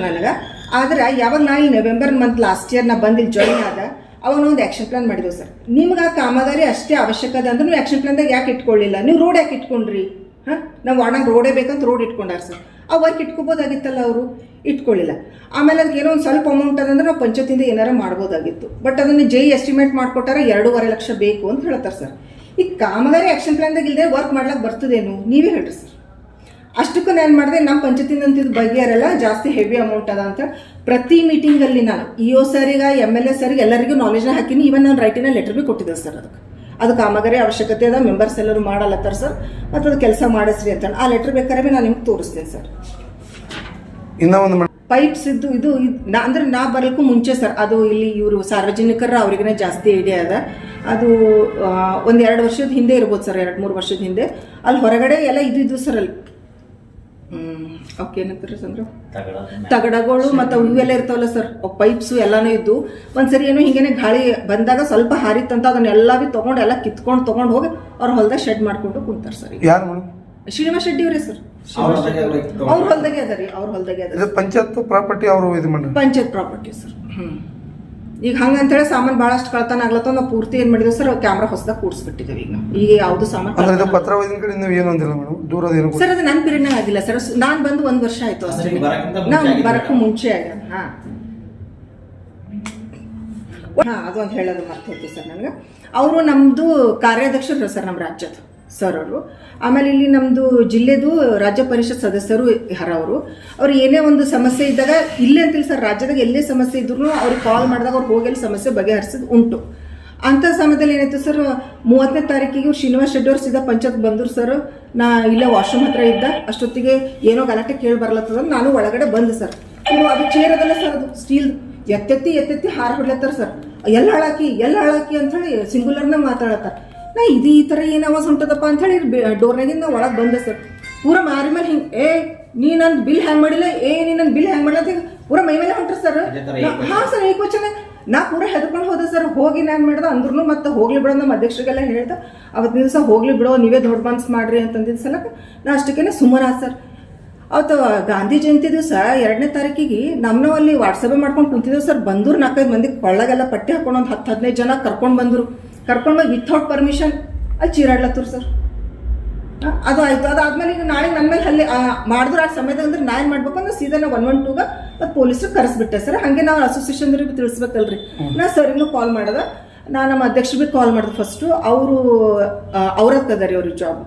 ನನಗೆ. ಆದ್ರೆ ಯಾವಾಗ ನಾ ಇಲ್ಲಿ ನವೆಂಬರ್ ಮಂತ್ ಲಾಸ್ಟ್ ಇಯರ್ ನಾ ಬಂದಿಲ್ಲಿ ಜಾಯಿನ್ ಆದ ಅವಾಗ ನಾವು ಒಂದು ಆ್ಯಕ್ಷನ್ ಪ್ಲಾನ್ ಮಾಡಿದ್ವಿ ಸರ್. ನಿಮ್ಗೆ ಆ ಕಾಮಗಾರಿ ಅಷ್ಟೇ ಅವಶ್ಯಕತೆ ಅಂದ್ರೆ ನೀವು ಆ್ಯಕ್ಷನ್ ಪ್ಲಾನ್ದಾಗ ಯಾಕೆ ಇಟ್ಕೊಳ್ಳಿಲ್ಲ ನೀವು ರೋಡ್ ಯಾಕೆ ಇಟ್ಕೊಂಡ್ರಿ? ಹಾಂ? ನಾವು ವಾರ್ಡಾಗ ರೋಡೇ ಬೇಕಂತ ರೋಡ್ ಇಟ್ಕೊಂಡಾರ ಸರ್. ಆ ವರ್ಕ್ ಇಟ್ಕೋಬೋದಾಗಿತ್ತಲ್ಲ ಅವರು? ಇಟ್ಕೊಳ್ಳಿಲ್ಲ. ಆಮೇಲೆ ಅದಕ್ಕೆ ಏನೋ ಒಂದು ಸ್ವಲ್ಪ ಅಮೌಂಟ್ ಅದಂದ್ರೆ ನಾವು ಪಂಚಾಯತಿಂದ ಏನಾರ ಮಾಡ್ಬೋದಾಗಿತ್ತು. ಬಟ್ ಅದನ್ನು ಜೈ ಎಸ್ಟಿಮೇಟ್ ಮಾಡಿಕೊಟ್ಟಾರ ಎರಡೂವರೆ ಲಕ್ಷ ಬೇಕು ಅಂತ ಹೇಳ್ತಾರೆ ಸರ್ ಈ ಕಾಮಗಾರಿ ಆ್ಯಕ್ಷನ್ ಪ್ಲಾನ್ದಾಗ ಇಲ್ಲದೆ ವರ್ಕ್ ಮಾಡ್ಲಿಕ್ಕೆ ಬರ್ತದೇನು, ನೀವೇ ಹೇಳ್ರಿ ಸರ್ ಅಷ್ಟಕ್ಕೂ ನಾನು ಮಾಡಿದೆ ನಮ್ಮ ಪಂಚಾಯತಿಂದ ಅಂತಿದ್ದು ಜಾಸ್ತಿ ಹೆವಿ ಅಮೌಂಟ್ ಅದ ಅಂತ ಪ್ರತಿ ಮೀಟಿಂಗಲ್ಲಿ ನಾನು, ಇ ಒ ಸರಿಗೆ ಎಂ ಎಲ್ ಎ ಸರಿಗೆ ಎಲ್ಲರಿಗೂ ನಾಲೆಜ್ನ ಹಾಕಿನಿ ಈವನ್ ನಾನು ರೈಟಿನ ಲೆಟರ್ ಬಿ ಕೊಟ್ಟಿದ್ದೆ ಸರ್ ಅದಕ್ಕೆ. ಅದು ಕಾಮಗಾರಿ ಅವಶ್ಯಕತೆ ಅದ ಮೆಂಬರ್ಸ್ ಎಲ್ಲರೂ ಮಾಡಲತ್ತಾರ ಸರ್ ಮತ್ತು ಅದು ಕೆಲಸ ಮಾಡಿಸ್ರಿ ಅಂತ ಆ ಲೆಟ್ರ್ ಬೇಕಾದ್ರೆ ನಾನು ನಿಮ್ಗೆ ತೋರಿಸ್ತೇನೆ ಸರ್ ಇನ್ನೂ ಒಂದು ಪೈಪ್ಸ್ ಇದ್ದು ಇದು ನಾ ಅಂದ್ರೆ ನಾ ಬರಲಿಕ್ಕೂ ಮುಂಚೆ ಸರ್ ಅದು ಇಲ್ಲಿ ಇವರು ಸಾರ್ವಜನಿಕರ ಅವ್ರಿಗೇ ಜಾಸ್ತಿ ಐಡಿಯಾ ಅದ. ಅದು ಒಂದು ಎರಡು ವರ್ಷದ ಹಿಂದೆ ಇರ್ಬೋದು ಸರ್ ಎರಡು ಮೂರು ವರ್ಷದ ಹಿಂದೆ. ಅಲ್ಲಿ ಹೊರಗಡೆ ಎಲ್ಲ ಇದು ಇದು ಸರ್ ಅಲ್ಲಿ. ಏನಂತಾರೆ ಅಂದ್ರೆ ತಗಡಗಳು. ಮತ್ತು ಇವೆಲ್ಲ ಇರ್ತಾವಲ್ಲ ಸರ್. ಪೈಪ್ಸು ಎಲ್ಲಾನು ಇದ್ದು ಒಂದ್ಸರಿ ಏನೋ ಹಿಂಗೇನೆ ಗಾಳಿ ಬಂದಾಗ ಸ್ವಲ್ಪ ಹಾರಿತ್ತಂತ ಅದನ್ನೆಲ್ಲ ಬಿ ತಗೊಂಡು ಎಲ್ಲ ಕಿತ್ಕೊಂಡು ತಗೊಂಡು ಹೋಗಿ ಅವ್ರ ಹೊಲ್ದಾಗ ಶೆಡ್ ಮಾಡ್ಕೊಂಡು ಕುಂತಾರೆ ಸರ್ ಶ್ರೀನಿವಾಸ ಶೆಟ್ಟಿ ಅವರೇ ಸರ್. ಅವ್ರ ಹೊಲ್ದಾಗೆ ಅದ ರೀ ಅವ್ರ ಹೊಲ್ದಾಗೆ ಅದ ಇದು ಪಂಚಾಯತ್ ಪ್ರಾಪರ್ಟಿ ಅವರು ಇದು ಮಾಡಿ ಪಂಚಾಯತ್ ಪ್ರಾಪರ್ಟಿ ಸರ್. ಹ್ಮ್. ಈಗ ಹಂಗಂತೇಳಿ ಸಾಮಾನು ಭಾಳಷ್ಟು ಕಳ್ತನ ಆಗ್ಲತ್ತ ನಾವು ಪೂರ್ತಿ ಏನ್ ಮಾಡಿದ್ವಿ ಸರ್ ಕ್ಯಾಮ್ರಾ ಹೊಸದಾಗ ಕೂಡಿಸ್ಬಿಟ್ಟಿದ್ದೇವೆ ಈಗ ನಾವು. ಈಗ ಯಾವ್ದು ಸಾಮಾನು ಅಂದ್ರೆ ಇದು ಪತ್ರ ಒಯ್ದಿನ ಕಡೆ ನೀವು ಏನು ಅಂದಿಲ್ಲ ಮೇಡಮ್? ದೂರದ ಏನು ಸರ್ ಅದು ನನ್ನ ಪೀರಿಯಡ್ನಾಗ ಆಗಿಲ್ಲ ಸರ್. ನಾನ್ ಬಂದು ಒಂದ್ ವರ್ಷ ಆಯ್ತು ಅಷ್ಟೇ. ನೀವು ಬರಕ್ಕೂ. ಮುಂಚೆ ಆಗ್ಯಾದ ಹಾ. ಅದು ಅದೊಂದು ಹೇಳೋದು ಮತ್ತೆ ಹೋಯ್ತು ಸರ್ ನನಗೆ. ಅವರು ನಮ್ದು ಕಾರ್ಯಾಧ್ಯಕ್ಷರು ಸರ್ ನಮ್ಮ ರಾಜ್ಯದ ಸರ್ ಅವರು ಆಮೇಲೆ ಇಲ್ಲಿ ನಮ್ಮದು ಜಿಲ್ಲೆದು ರಾಜ್ಯ ಪರಿಷತ್ ಸದಸ್ಯರು ಹರ ಅವರು ಏನೇ ಒಂದು ಸಮಸ್ಯೆ ಇದ್ದಾಗ ಇಲ್ಲೇ ಅಂತಿಲ್ಲ ಸರ್, ರಾಜ್ಯದಾಗ ಎಲ್ಲೇ ಸಮಸ್ಯೆ ಇದ್ರು ಅವ್ರಿಗೆ ಕಾಲ್ ಮಾಡಿದಾಗ ಅವ್ರು ಹೋಗಿ ಸಮಸ್ಯೆ ಬಗೆಹರಿಸಿದ್ ಉಂಟು. ಅಂಥ ಸಮಯದಲ್ಲಿ ಏನಾಯ್ತು ಸರ್ ಮೂವತ್ತನೇ ತಾರೀಕಿಗೆ ಇವ್ರು ಶ್ರೀನಿವಾಸ್ ಶೆಡ್ಡಿ ಅವ್ರು ಸೀದಾ ಪಂಚಾಯತ್ ಬಂದರು ಸರ್. ನಾ ಇಲ್ಲೇ ವಾಶ್ರೂಮ್ ಹತ್ರ ಇದ್ದ, ಅಷ್ಟೊತ್ತಿಗೆ ಏನೋ ಗಲಾಟೆ ಕೇಳಿ ಬರ್ಲತ್ತದ ನಾನು ಒಳಗಡೆ ಬಂದೆ ಸರ್. ಇವ್ರು ಅದು ಚೇರ್ ಅದಲ್ಲ ಸರ್, ಅದು ಸ್ಟೀಲ್ ಎತ್ತೆತ್ತಿ ಎತ್ತೆತ್ತಿ ಹಾರ ಹೊಡ್ಲತ್ತಾರ ಸರ್. ಎಲ್ಲ ಹಾಳಾಕಿ ಎಲ್ಲ ಹಾಳಾಕಿ ಅಂತ ಹೇಳಿ ಸಿಂಗುಲರ್ನ ಮಾತಾಡತ್ತಾರ. ನಾ ಇದು ಈ ಥರ ಏನು ಆವಾಜ್ ಹೊಂಟದಪ್ಪ ಅಂತ ಹೇಳಿ ಡೋರ್ನಾಗಿಂದ ಒಳಗೆ ಬಂದೆ ಸರ್. ಪೂರ ಮಾರಿ ಮೇಲೆ ಹಿಂಗೆ ಏ ನೀ ನನ್ನ ಬಿಲ್ ಹ್ಯಾಂಗ್ ಮಾಡಿಲ್ಲ ಏ ನೀ ನನ್ನ ಬಿಲ್ ಹ್ಯಾಂಗ್ ಮಾಡಿಲ್ಲ ಅಂತ ಪೂರ ಮೈ ಮೇಲೆ ಹೊಂಟ್ರಿ ಸರ್. ಹಾಂ ಸರ್ ಈ ಕ್ವಶನ್ ನಾ ಪೂರ ಹೆದರ್ಕೊಂಡು ಹೋದೆ ಸರ್. ಹೋಗಿ ನಾನು ಮಾಡ್ದೆ ಅಂದ್ರೂ ಮತ್ತೆ ಹೋಗ್ಲಿ ಬಿಡೋ ನಮ್ಮ ಅಧ್ಯಕ್ಷರಿಗೆಲ್ಲ ಹೇಳ್ದೆ ಅವತ್ತು ದಿವಸ ಹೋಗ್ಲಿ ಬಿಡೋ ನೀವೇ ದೊಡ್ಡ ಮನ್ಸು ಮಾಡ್ರಿ ಅಂತಂದಿದ್ದ ಸಲಕ್ಕೆ ನಾ ಅಷ್ಟಕ್ಕೇನೆ ಸುಮಾರು ಸರ್. ಅವತ್ತು ಗಾಂಧಿ ಜಯಂತಿ ದಿವಸ ಎರಡನೇ ತಾರೀಕಿಗೆ ನಮ್ಮನ್ನ ಅಲ್ಲಿ ವಾಟ್ಸಪ್ ಮಾಡ್ಕೊಂಡು ಕುಂತಿದ್ದೆವು ಸರ್. ಬಂದರು ನಾಲ್ಕೈದು ಮಂದಿ ಕೊಳ್ಳಾಗೆಲ್ಲ ಪಟ್ಟಿ ಹಾಕೊಂಡು ಒಂದು ಹತ್ತು ಹದಿನೈದು ಜನ ಕರ್ಕೊಂಡು ಬಂದರು. ಕರ್ಕೊಂಡು ಹೋಗಿ ವಿಥೌಟ್ ಪರ್ಮಿಷನ್ ಅಲ್ಲಿ ಚೀರಾಡ್ಲತ್ತರು ಸರ್ ಅದು ಆಯ್ತು. ಅದಾದ್ಮೇಲೆ ಈಗ ನಾಳೆ ನನ್ನ ಮೇಲೆ ಅಲ್ಲಿ ಮಾಡಿದ್ರೆ ಆ ಸಮಯದಂದ್ರೆ ಅಂದ್ರೆ ನಾ ಏನು ಮಾಡ್ಬೇಕು ಅಂದ್ರೆ ಸೀದಾ ನಾವು ಒನ್ ಒನ್ ಟೂಗ ಮತ್ತು ಪೊಲೀಸರು ಕರೆಸ್ಬಿಟ್ಟೆ ಸರ್ ಹಾಗೆ ನಾವು ಅಸೋಸಿಯೇಷನ್ದವ್ರಿಗೆ ತಿಳಿಸ್ಬೇಕಲ್ರಿ. ನಾ ಸರಿನೂ ಕಾಲ್ ಮಾಡದ. ನಾ ನಮ್ಮ ಅಧ್ಯಕ್ಷರಿಗೆ ಕಾಲ್ ಮಾಡಿದೆ ಫಸ್ಟು ಅವರು ಅವ್ರ ಅವ್ರಿಗೆ ಜಾಬ್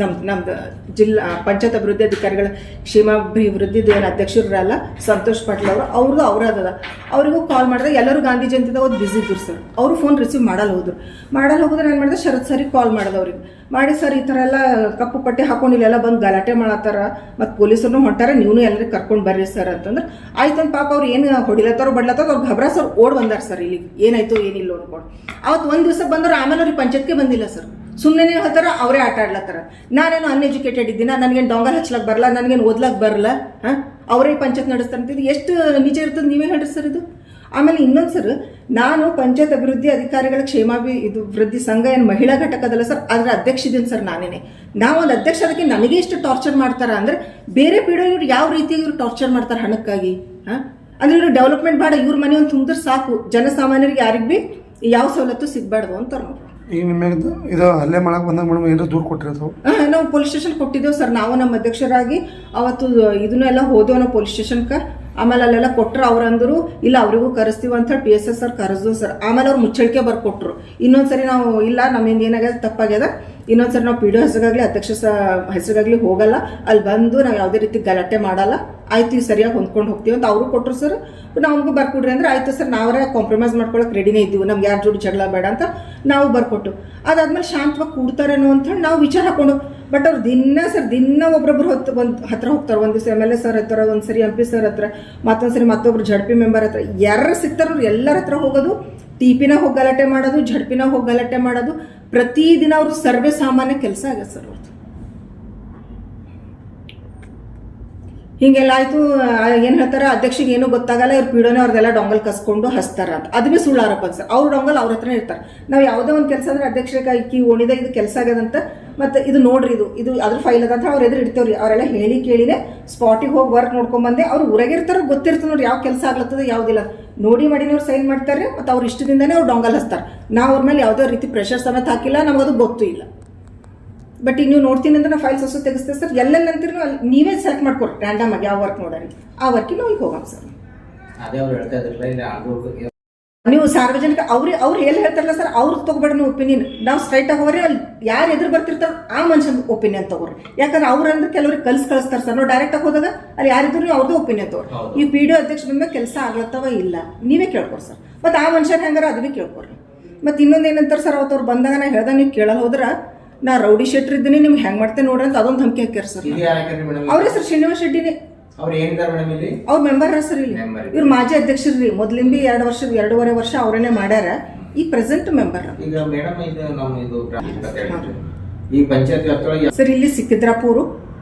ನಮ್ದು ನಮ್ದು ಜಿಲ್ಲಾ ಪಂಚಾಯತ್ ಅಭಿವೃದ್ಧಿ ಅಧಿಕಾರಿಗಳ ಕ್ಷೇಮಾಭಿವೃದ್ಧಿ ಏನು ಅಧ್ಯಕ್ಷರಲ್ಲ ಸಂತೋಷ್ ಪಾಟೀಲ್ ಅವರು ಅವ್ರದ್ದು ಅವ್ರದ್ದದ ಅವರಿಗೂ ಕಾಲ್ ಮಾಡಿದ್ರೆ ಎಲ್ಲರೂ ಗಾಂಧಿ ಜಯಂತಿದಾಗ ಒಂದು ಬಿಸಿ ಇದ್ರು ಸರ್ ಅವರು ಫೋನ್ ರಿಸೀವ್ ಮಾಡಲ್ಲ ಹೋದ್ರು. ಮಾಡಲ್ಲ ಹೋದ್ರೆ ನಾನು ಮಾಡಿದೆ ಶರತ್ ಸರಿ ಕಾಲ್ ಮಾಡಿದೆ ಅವ್ರಿಗೆ. ಮಾಡಿ ಸರ್ ಈ ಥರ ಎಲ್ಲ ಕಪ್ಪು ಪಟ್ಟಿ ಹಾಕೊಂಡಿಲ್ಲ, ಎಲ್ಲ ಬಂದು ಗಲಾಟೆ ಮಾಡತ್ತಾರ ಮತ್ತು ಪೊಲೀಸರು ಹೊಂಟಾರ, ನೀವು ಎಲ್ಲರೂ ಕರ್ಕೊಂಡು ಬರ್ರಿ ಸರ್ ಅಂತಂದ್ರೆ ಆಯ್ತು ಪಾಪ ಅವ್ರು ಏನು ಹೊಡಿಲತ್ತಾರೋ ಬಡ್ಲತ್ತಾರ ಅವ್ರು ঘಬರಾ ಸರ್ ಓಡ್ ಬಂದಾರ ಸರ್ ಇಲ್ಲಿ ಏನಾಯ್ತು ಏನಿಲ್ಲ ನೋಡ್ಕೊಂಡು ಅವತ್ತು ಒಂದು ದಿವಸ ಬಂದ್ರೆ ಆಮೇಲೆ ಅವ್ರಿಗೆ ಪಂಚಾಯತ್ಗೆ ಬಂದಿಲ್ಲ ಸರ್ ಸುಮ್ಮನೆ ಹೇಳ್ತಾರ, ಅವರೇ ಆಟ ಆಡ್ಲತ್ತಾರ. ನಾನೇನು ಅನ್ಎಜುಕೇಟೆಡ್ ಇದ್ದೀನ? ನನಗೇನು ಡೊಂಗಲ್ ಹಚ್ಲಕ್ಕೆ ಬರಲ್ಲ, ನನಗೇನು ಓದ್ಲಕ್ಕೆ ಬರಲ್ಲ? ಹಾಂ? ಅವರೇ ಪಂಚಾಯತ್ ನಡೆಸ್ತಾರೆ ಅಂತಿದ್ದು ಎಷ್ಟು ನಿಜ ಇರ್ತದೆ ನೀವೇ ಹೇಳ್ರಿ ಸರ್ ಇದು. ಆಮೇಲೆ ಇನ್ನೊಂದು ಸರ್, ನಾನು ಪಂಚಾಯತ್ ಅಭಿವೃದ್ಧಿ ಅಧಿಕಾರಿಗಳ ಕ್ಷೇಮಾಭಿ ಇದು ವೃದ್ಧಿ ಸಂಘ ಏನು ಮಹಿಳಾ ಘಟಕದಲ್ಲ ಸರ್, ಅದರ ಅಧ್ಯಕ್ಷ ಇದ್ದೀನಿ ಸರ್ ನಾನೇನೆ. ನಾವು ಒಂದು ಅಧ್ಯಕ್ಷ ಅದಕ್ಕೆ ನನಗೆ ಇಷ್ಟು ಟಾರ್ಚರ್ ಮಾಡ್ತಾರ ಅಂದ್ರೆ ಬೇರೆ ಪೀಡೋ ಇವ್ರು ಯಾವ ರೀತಿ ಇವ್ರು ಟಾರ್ಚರ್ ಮಾಡ್ತಾರೆ ಹಣಕ್ಕಾಗಿ? ಹಾಂ? ಅಂದ್ರೆ ಇವರು ಡೆವಲಪ್ಮೆಂಟ್ ಬೇಡ, ಇವ್ರ ಮನೆ ಒಂದು ತುಂಬಿದ್ರೆ ಸಾಕು. ಜನಸಾಮಾನ್ಯರಿಗೆ ಯಾರಿಗೆ ಭೀ ಯಾವ ಸವಲತ್ತು ಸಿಗಬಾರ್ದು ಅಂತಾರೆ ನೋಡ್ರಿ ಈಗ ನಿಮಗೆ ಇದು ಹಲ್ಲೆ ಮಾಡಕ್ಕೆ ಬಂದಾಗ ಮೇಡಮ್ ಏನಾದ್ರು ದೂರು ಕೊಟ್ಟಿರೋದು? ನಾವು ಪೊಲೀಸ್ ಸ್ಟೇಷನ್ ಕೊಟ್ಟಿದ್ದೇವೆ ಸರ್. ನಾವು ನಮ್ಮ ಅಧ್ಯಕ್ಷರಾಗಿ ಅವತ್ತು ಇದನ್ನೆಲ್ಲ ಹೋದೆವು ನಾವು ಪೊಲೀಸ್ ಸ್ಟೇಷನ್ಗೆ. ಆಮೇಲೆ ಅಲ್ಲೆಲ್ಲ ಕೊಟ್ಟರು ಅವ್ರು ಅಂದರು ಇಲ್ಲ, ಅವರಿಗೂ ಕರೆಸ್ತೀವಿ ಅಂತ ಪಿ ಎಸ್ ಎಸ್ ಸರ್ ಕರೆಸ್ದು ಸರ್. ಆಮೇಲೆ ಅವ್ರು ಮುಚ್ಚಳಿಕೆ ಬರ್ಕೊಟ್ರು. ಇನ್ನೊಂದ್ಸರಿ ನಾವು, ಇಲ್ಲ, ನಮ್ಮಿಂದ ಏನಾಗ್ಯದ? ತಪ್ಪಾಗ್ಯದ? ಇನ್ನೊಂದ್ಸರಿ ನಾವು ಪಿ ಡಿ ಒ ಹೆಸರಿಗಾಗಲಿ, ಅಧ್ಯಕ್ಷ ಸ ಹೆಸರಿಗಾಗಲಿ ಹೋಗಲ್ಲ. ಅಲ್ಲಿ ಬಂದು ನಾವು ಯಾವುದೇ ರೀತಿ ಗಲಾಟೆ ಮಾಡಲ್ಲ. ಆಯ್ತು ಇವು ಸರಿಯಾಗಿ ಹೊಂದ್ಕೊಂಡು ಹೋಗ್ತೀವಿ ಅಂತ ಅವರು ಕೊಟ್ಟರು ಸರ್ ನಮಗೂ ಬರ್ಕೊಡ್ರಿ ಅಂದ್ರೆ ಆಯ್ತು ಸರ್ ನಾವೇ ಕಾಂಪ್ರಮೈಸ್ ಮಾಡ್ಕೊಳಕ್ಕೆ ರೆಡಿನೇ ಇದ್ದೀವಿ. ನಮ್ಗೆ ಯಾರ ಜೋಡಿ ಜಗಳ ಬೇಡ ಅಂತ ನಾವು ಬರ್ಕೊಟ್ಟು. ಅದಾದ್ಮೇಲೆ ಶಾಂತವಾಗಿ ಕೂಡ್ತಾರೇನೋ ಅಂತ ಹೇಳಿ ನಾವು ವಿಚಾರ ಹಾಕೊಂಡು. ಬಟ್ ಅವ್ರು ದಿನ ಸರ್ ದಿನ ಒಬ್ಬೊಬ್ರು ಹೊತ್ತು ಒಂದು ಹತ್ರ ಹೋಗ್ತಾರೆ. ಒಂದು ದಿವಸ ಎಂ ಎಲ್ ಎ ಸರ್ ಹತ್ರ ಒಂದು ಸರಿ ಎಂ ಪಿ ಸರ್ ಹತ್ರ ಮತ್ತೊಂದು ಸರಿ ಮತ್ತೊಬ್ರು ಜಡ್ ಪಿ ಮೆಂಬರ್ ಹತ್ರ. ಯಾರು ಸಿಗ್ತಾರೋ ಎಲ್ಲರ ಹತ್ರ ಹೋಗೋದು. ಟಿ ಪಿನ ಹೋಗಿ ಮಾಡೋದು, ಝಡ್ಪಿನ ಹೋಗಿ ಮಾಡೋದು ಪ್ರತಿದಿನ ಅವರು ಸರ್ವೇ ಸಾಮಾನ್ಯ ಕೆಲಸ ಆಗತ್ತೆ ಸರ್ ಅವ್ರದ್ದು ಹಿಂಗೆಲ್ಲ ಆಯಿತು ಏನು ಹೇಳ್ತಾರೆ, ಅಧ್ಯಕ್ಷಿಗೆ ಏನೂ ಗೊತ್ತಾಗಲ್ಲ, ಇವ್ರು ಪೀಡೋನೆ ಅವ್ರದೆಲ್ಲ ಡೊಂಗಲ್ ಕಸ್ಕೊಂಡು ಹಸ್ತಾರ ಅಂತ. ಅದು ಭೀ ಸುಳ್ಳು ಆರೋಪ ಸರ್. ಅವ್ರ ಡೊಂಗಲ್ ಅವ್ರ ಹತ್ರ ಇರ್ತಾರೆ. ನಾವು ಯಾವುದೇ ಒಂದು ಕೆಲಸ ಅಂದ್ರೆ ಅಧ್ಯಕ್ಷರಿಗೆ ಈ ಓಣಿದಾಗ ಇದು ಕೆಲಸ ಆಗ್ಯದಂತ ಮತ್ತೆ ಇದು ನೋಡ್ರಿ ಇದು ಇದು ಅದ್ರ ಫೈಲ್ ಅದ ಅಂತ ಅವ್ರ ಎದುರು ಇಡ್ತೇವ್ರಿ. ಅವರೆಲ್ಲ ಹೇಳಿ ಕೇಳಿನೇ ಸ್ಪಾಟಿಗೆ ಹೋಗಿ ವರ್ಕ್ ನೋಡ್ಕೊಂಬಂದೆ ಅವ್ರು ಊರಾಗಿರ್ತಾರ ಗೊತ್ತಿರ್ತದೆ ನೋಡಿ ಯಾವ ಕೆಲಸ ಆಗ್ಲತ್ತದ ಯಾವುದಿಲ್ಲ. ನೋಡಿ ಮಾಡಿ ಅವ್ರು ಸೈನ್ ಮಾಡ್ತಾರೆ ಮತ್ತು ಅವ್ರು ಇಷ್ಟದಿಂದನೇ ಅವ್ರು ಡೊಂಗಲ್ ಹಚ್ತಾರೆ. ನಾವು ಅವ್ರ ಮೇಲೆ ಯಾವುದೇ ರೀತಿ ಪ್ರೆಷರ್ ಸಮೇತ ಹಾಕಿಲ್ಲ ನಮಗದು ಗೊತ್ತೂ ಇಲ್ಲ. ಬಟ್ ಈಗ ನೀವು ನೋಡ್ತೀನಿ ಅಂದ್ರೆ ಫೈಲ್ಸ್ ಸೊಸು ತೆಗಿಸ್ತೇವೆ ಸರ್. ಎಲ್ಲೆಲ್ಲ ಅಂತೀರಿ ಅಲ್ಲಿ ನೀವೇ ಸೆಲೆಕ್ಟ್ ಮಾಡ್ಕೊಡ್ರಿ ರ್ಯಾಂಡಮ್ ಆಗಿ ಯಾವ ವರ್ಕ್ ನೋಡಿ ಆ ವರ್ಕಿಗೆ ನಾವು ಈಗ ಹೋಗೋಣ ಸರ್. ಅದೇ ಅವ್ರು ಹೇಳ್ತಾ ಇದ್ರಲ್ಲ ನೀವು ಸಾರ್ವಜನಿಕ ಅವ್ರಿ ಅವ್ರು ಎಲ್ಲಿ ಹೇಳ್ತಾರಲ್ಲ ಸರ್ ಅವ್ರು ತಗೋಬೇಡ ನೀವು ಒಪಿನಿಯನ್ ನಾವು ಸ್ಟ್ರೈಟ್ ಆಗಿ ಹೋಗ್ರಿ ಅಲ್ಲಿ ಯಾರು ಎದುರು ಬರ್ತಿರ್ತಾರ ಆ ಮನುಷ್ಯನ ಒಪಿನಿಯನ್ ತಗೋರಿ. ಯಾಕಂದ್ರೆ ಅವ್ರಂದ್ರೆ ಕೆಲವ್ರಿಗೆ ಕಲ್ಸ್ ಕಳಿಸ್ತಾರೆ ಸರ್. ನಾವು ಡೈರೆಕ್ಟ್ ಆಗಿ ಹೋದಾಗ ಅಲ್ಲಿ ಯಾರಿದ್ರು ನೀವು ಅವ್ರದ್ದು ಒಪಿನಿಯನ್ ತಗೋರಿ. ಈ ಪಿ ಡಿ ಅಧ್ಯಕ್ಷ ಬಂದ ಕೆಲಸ ಆಗ್ಲತ್ತವ ಇಲ್ಲ. ನೀವೇ ಕೇಳ್ಕೊರಿ ಸರ್. ಮತ್ತೆ ಆ ಮನುಷ್ಯನ ಹೆಂಗಾರ ಅದು ಭೀ ಕೇಳ್ಕೊರಿ. ಮತ್ತೆ ಇನ್ನೊಂದು ಏನಂತಾರೆ ಸರ್ ಅವತ್ತು ಅವ್ರು ಬಂದಾಗ ನಾ ಹೇಳ್ದ ನೀವು ಕೇಳಲ್ಲ ಹೋದ್ರ ನಾ ರೌಡಿ ಶೆಟ್ರ್ ಇದ್ದೀನಿ ನಿಮ್ಗೆ ಹೆಂಗೆ ಮಾಡ್ತೇನೆ ನೋಡ್ರಿ ಅಂತ ಅದೊಂದು ಧಮಕಿ ಹಾಕ್ಯಾರ ಸರ್. ಅವ್ರೇ ಸರ್ ಶ್ರೀನಿವಾಸ ರೆಡ್ಡಿನೇ ಅವ್ರು ಏನಿದ್ದಾರೆ ಮೇಡಮ್ ಇಲ್ಲಿ? ಅವ್ರ ಮೆಂಬರ್ ಸರ್ ಇಲ್ಲಿ. Member. ಇವ್ರು ಮಾಜಿ ಅಧ್ಯಕ್ಷರು ರೀ ಮೊದ್ಲಿಂದ ಎರಡು ವರ್ಷ ಎರಡೂವರೆ ವರ್ಷ ಅವರೇನೆ ಮಾಡ್ಯಾರ. ಈ ಪ್ರೆಸೆಂಟ್ ಮೆಂಬರ್ ಈಗ ಮೇಡಮ್ ಇದು ನಮ್ಮ ಇದು ಗ್ರಾಮ ಪಂಚಾಯತ್. ಈ ಪಂಚಾಯತ್ ವ್ಯಾಪ್ತಿಯೊಳಗೆ ಸರ್ ಇಲ್ಲಿ ಸಿಕ್ಕಿದ್ರಾಪುರ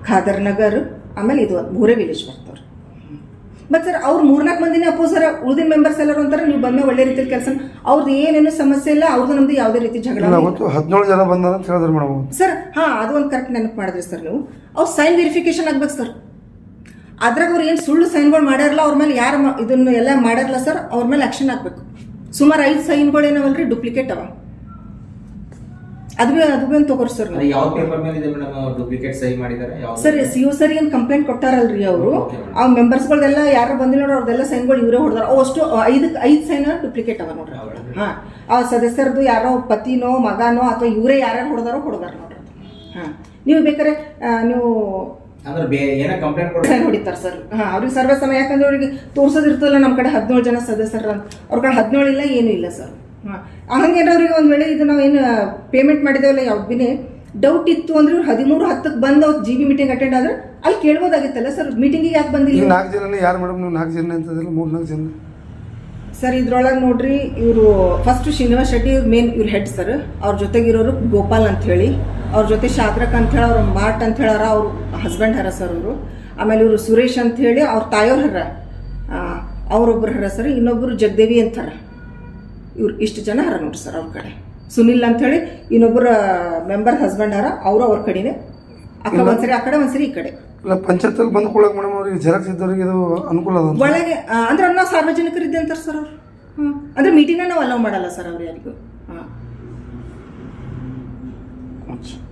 ಖಾದರ್ ನಗರ್ ಆಮೇಲೆ ಇದು ಮೂರೇ ವಿಲೇಜ್ ಬರ್ತಾವ್ರಿ. ಬಟ್ ಸರ್ ಅವ್ರು ಮೂರ್ನಾಲ್ಕು ಮಂದಿನೇ ಸರ್ ಉಳಿದಿನ ಮೆಂಬರ್ಸ್ ಎಲ್ಲರೂ ಅಂತಾರೆ ನೀವು ಬಂದ ಒಳ್ಳೆ ರೀತಿಯಲ್ಲಿ ಕೆಲಸ ಅವ್ರದ್ದು ಏನೇನು ಸಮಸ್ಯೆ ಇಲ್ಲ ಅವ್ರದ್ದು ನಮ್ದು ಯಾವುದೇ ರೀತಿ ಜಗಳ ಇಲ್ಲ ಇಲ್ಲ. ಅವತ್ತು ಹದಿನೇಳು ಜನ ಬಂದಾರ ಅಂತ ಹೇಳಿದ್ರು ಮೇಡಮ್ ಸರ್ ಹಾ ಅದು ಒಂದು ಕರೆಕ್ಟ್ ನೆನಪು ಮಾಡಿದ್ರಿ ಸರ್ ನೀವು. ಅವ್ರು ಸೈನ್ ವೆರಿಫಿಕೇಶನ್ ಆಗ್ಬೇಕು ಸರ್ ಅದ್ರಾಗ ಅವ್ರು ಏನು ಸುಳ್ಳು ಸೈನ್ಗಳು ಮಾಡ್ಯಾರಲ್ಲ ಅವ್ರ ಮೇಲೆ ಯಾರು ಇದನ್ನ ಎಲ್ಲ ಮಾಡ್ಯಾರಲ್ಲ ಸರ್ ಅವ್ರ ಮೇಲೆ ಆಕ್ಷನ್ ಹಾಕ್ಬೇಕು. ಸುಮಾರು ಐದು ಸೈನ್ಗಳು ಏನವಲ್ರಿ? ಡೂಪ್ಲಿಕೇಟ್ ಅವ. ಅದು ಅದು ಒಂದು ತಗೋರಿ ಸರ್ ಯಾವ ಪೇಪರ್ ಮೇಲೆ ಇದೆ ಮೇಡಮ್ ಡೂಪ್ಲಿಕೇಟ್ ಸಹಿ ಮಾಡಿದ್ದಾರೆ ಯಾವ ಸರ್ ಸಿ ಯು ಸರ್ ಏನು ಕಂಪ್ಲೇಂಟ್ ಕೊಟ್ಟಾರಲ್ರಿ ಅವರು. ಆ ಮೆಂಬರ್ಸ್ಗಳೆಲ್ಲ ಯಾರು ಬಂದಿಲ್ಲ ನೋಡ್ರಿ ಅವ್ರದೆಲ್ಲ ಸೈನ್ಗಳು ಇವರೇ ಹೊಡೆದಾರ. ಅಷ್ಟು ಐದು ಐದು ಸೈನ್ ಡೂಪ್ಲಿಕೇಟ್ ಅವ ನೋಡ್ರಿ. ಹಾಂ. ಆ ಸದಸ್ಯರದು ಯಾರೋ ಪತಿನೋ ಮಗನೋ ಅಥವಾ ಇವರೇ ಯಾರ್ಯಾರು ಹೊಡೆದಾರೋ ಹೊಡೆದಾರ ನೋಡ್ರಿ. ಹಾ. ನೀವು ಬೇಕಾರೆ ನೀವು ಅಂದ್ರೆ ಬೇ ಏನೋ ಕಂಪ್ಲೇಂಟ್ ಕೊಡ್ತಾರೆ ಹೊಡಿತಾರೆ ಸರ್ ಹಾ ಅವ್ರಿಗೆ ಸರ್ವೇ ಸಮಯ ಯಾಕಂದ್ರೆ ಅವ್ರಿಗೆ ತೋರ್ಸೋದಿರ್ತಲ್ಲ ನಮ್ಮ ಕಡೆ ಹದಿನೇಳು ಜನ ಸದಸ್ಯರ ಅವ್ರ ಕಡೆ ಹದಿನೇಳು ಇಲ್ಲ ಏನೂ ಇಲ್ಲ ಸರ್ ಹಾಂ ಹಂಗೇನಾರ ಅವ್ರಿಗೆ ಒಂದು ವೇಳೆ ಇದು ನಾವು ಏನು ಪೇಮೆಂಟ್ ಮಾಡಿದೇವಲ್ಲ ಯಾವ್ದು ಬಿನೇ ಡೌಟ್ ಇತ್ತು ಅಂದ್ರೆ ಇವ್ರು ಹದಿಮೂರು ಹತ್ತಕ್ಕೆ ಬಂದು ಅವ್ರು ಜಿ ಬಿ ಮೀಟಿಂಗ್ ಅಟೆಂಡ್ ಆದ್ರೆ ಅಲ್ಲಿ ಕೇಳ್ಬೋದಾಗಿತ್ತಲ್ಲ ಸರ್ ಮೀಟಿಂಗಿಗೆ ಯಾಕೆ ಬಂದಿಲ್ಲ? ನಾಲ್ಕು ಜನ ಯಾರು ಮೇಡಮ್ ನೀವು ನಾಲ್ಕು ಜನ ಅಂತದಿಲ್ಲ ಮೂರು ನಾಲ್ಕು ಜನ ಸರ್ ಇದ್ರೊಳಗೆ ನೋಡ್ರಿ ಇವರು ಫಸ್ಟ್ ಶ್ರೀನಿವಾಸ್ ಶೆಟ್ಟಿ ಮೇನ್ ಇವ್ರ ಹೆಡ್ ಸರ್ ಅವ್ರ ಜೊತೆಗಿರೋರು ಗೋಪಾಲ್ ಅಂತ ಹೇಳಿ ಅವ್ರ ಜೊತೆ ಶಾದ್ರಕ್ ಅಂತ ಹೇಳಿ ಅವ್ರ ಮಾರ್ಟ್ ಅಂತ ಹೇಳಾರ ಅವ್ರ ಹಸ್ಬೆಂಡ್ ಹರ ಸರ್ ಅವರು. ಆಮೇಲೆ ಇವರು ಸುರೇಶ್ ಅಂತ ಹೇಳಿ ಅವ್ರ ತಾಯೋರ್ ಹರ. ಅವ್ರೊಬ್ರು ಹರ ಸರ್ ಇನ್ನೊಬ್ಬರು ಜಗದೇವಿ ಅಂತಾರ. ಇವ್ರು ಇಷ್ಟು ಜನ ಹರ ನೋಡ್ರಿ ಸರ್ ಅವ್ರ ಕಡೆ. ಸುನಿಲ್ ಅಂತ ಹೇಳಿ ಇನ್ನೊಬ್ಬರ ಮೆಂಬರ್ ಹಸ್ಬೆಂಡ್ ಹರ ಅವರು ಅವ್ರ ಕಡೆನೆ. ಅಕ್ಕ ಒಂದ್ಸರಿ ಆ ಕಡೆ ಒಂದ್ಸರಿ ಈ ಕಡೆ. ಇಲ್ಲ ಪಂಚಾಯತಲ್ಲಿ ಬಂದು ಕೊಡಕ್ಕೆ ಮೇಡಮ್ ಅವ್ರಿಗೆ ಜೆರಾಕ್ಸ್ ಇದ್ದವ್ರಿಗೆ ಇದು ಅನುಕೂಲ ಅದ ಒಳಗೆ ಅಂದ್ರೆ ನಾವು ಸಾರ್ವಜನಿಕರಿದ್ದೆ ಅಂತಾರೆ ಸರ್ ಅವ್ರು. ಹ್ಞೂ ಅಂದರೆ ಮೀಟಿಂಗ್ನ ನಾವು ಅಲೌ ಮಾಡಲ್ಲ ಸರ್ ಅವ್ರು ಯಾರಿಗೂ. ಹಾಂ ಅಚ್ಚಾ.